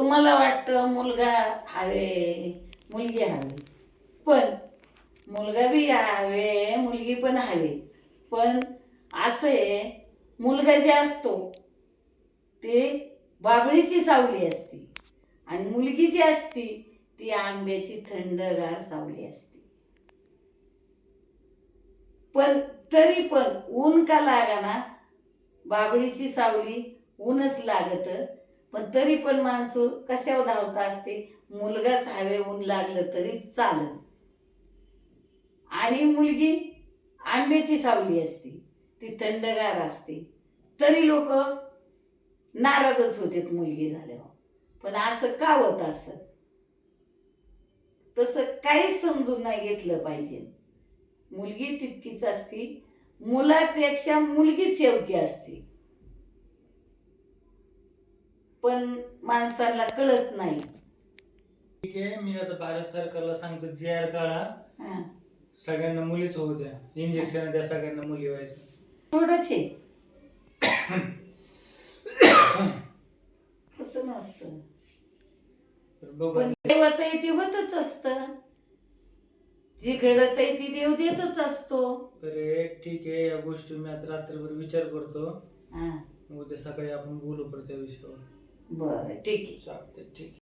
तुम्हाला वाटतं मुलगा हवे मुलगी हवी. पण मुलगा बी हवे मुलगी पण हवी. पण असं आहे मुलगा जे असतो ते बाबळीची सावली असते. आणि मुलगी जी असती ती आंब्याची थंडगार सावली असते. पण तरी पण ऊन का लागाना बाबळीची सावली ऊनच लागत. पण तरी पण माणसं कशावर धावता असते? मुलगाच हवे ऊन लागलं तरी चालत आणि मुलगी आंब्याची सावली असते. ती थंडगार असते. तरी लोक नाराजच होते मुलगी झाल्यावर. पण असं का होत असं? तसं काहीच समजून नाही घेतलं पाहिजे. मुलगी तितकीच असती. मुलापेक्षा मुलगीच योग्य असते. पण माणसाला कळत नाही. ठीक आहे मी आता भारत सरकारला सांगतो जी आर काढा. हा. सगळ्यांना मुलीच होऊ द्या. इंजेक्शन द्या सगळ्यांना मुली व्हायचं. थोडंच आहे. तसं नसतं. तर बघू. पण ती होतच असत. जी घडत आहे ती देव देतच असतो. अरे ठीक आहे या गोष्टी मी आता रात्रभर विचार करतो. हा. उद्या सकाळी आपण बोलू परत त्या विषयावर. बरं ठीक आहे. चालते ठीक आहे.